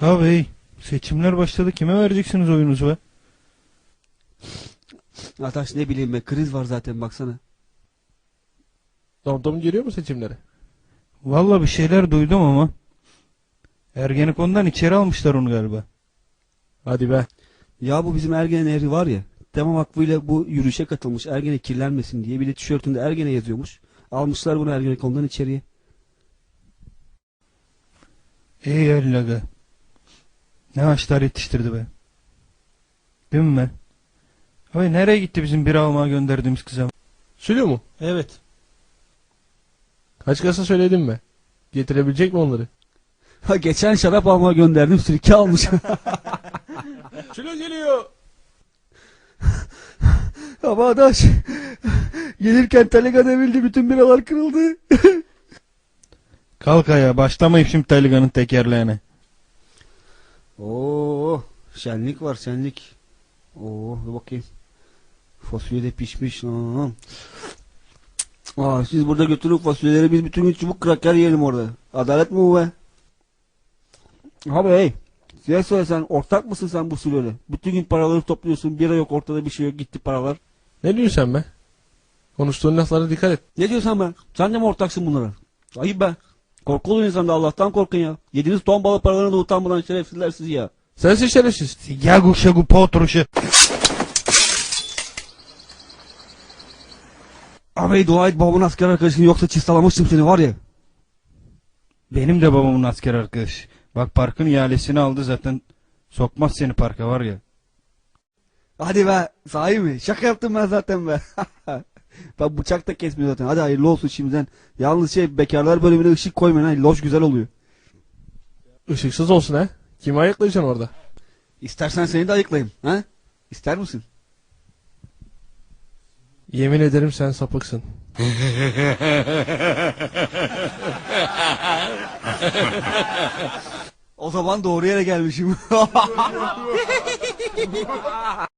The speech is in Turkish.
Abi seçimler başladı. Kime vereceksiniz oyunuzu be? Ataş ne bileyim be kriz var zaten baksana. Domdom giriyor mu seçimlere? Valla bir şeyler duydum ama. Ergenekon'dan içeri almışlar onu galiba. Hadi be. Ya bu bizim Ergene Nehri var ya. Tema Vakfı ile bu yürüyüşe katılmış Ergene kirlenmesin diye bir de tişörtünde Ergene yazıyormuş. Almışlar bunu Ergenekon'dan içeriye. Ey Allaga. Ne ağaçlar yetiştirdi be. Değil mi ben? Abi nereye gitti bizim bir almaya gönderdiğimiz kıza? Sülü mu? Evet. Kaç kasa söyledim mi? Getirebilecek mi onları? Ha geçen şarap almaya gönderdim sirke almış. Sülü geliyor. Ama Adaş gelirken Taliga devildi bütün biralar kırıldı. Kalk ayağa başlamayıp şimdi Taligan'ın tekerleğine. Oo şenlik var şenlik. Oo dur bakayım. Fasulye de pişmiş. Aa. Aa, siz burada götürün fasulyeleri biz bütün gün çubuk kraker yiyelim orada. Adalet mi bu be? Abi hey. Size söyle sen ortak mısın sen bu sülöyle? Bütün gün paraları topluyorsun. Bira yok ortada bir şey yok gitti paralar. Ne diyorsun sen be? Konuştuğun laflara dikkat et. Ne diyorsun be? Sen de mi ortaksın bunlara? Ayıp be. Korkulu insan da Allah'tan korkun ya. Yediğiniz ton balık paralarını da utanmadan şerefsizler siz ya. Sensin şerefsiz. Yagu şagu potruşu. Abi dua et babamın asker arkadaşın yoksa çistalamıştım seni var ya. Benim de babamın asker arkadaşı. Bak parkın ihalesini aldı zaten. Sokmaz seni parka var ya. Hadi be sahi mi? Şaka yaptım ben zaten be. ben bıçak da kesmiyor zaten. Hadi hayırlı olsun şimdiden. Yalnız şey bekarlar bölümüne ışık koymayın. Ha. Loş güzel oluyor. Işıksız olsun ha. Kimi ayıklayacaksın orada? İstersen seni de ayıklayayım. Ha? İster misin? Yemin ederim sen sapıksın. O zaman doğru yere gelmişim.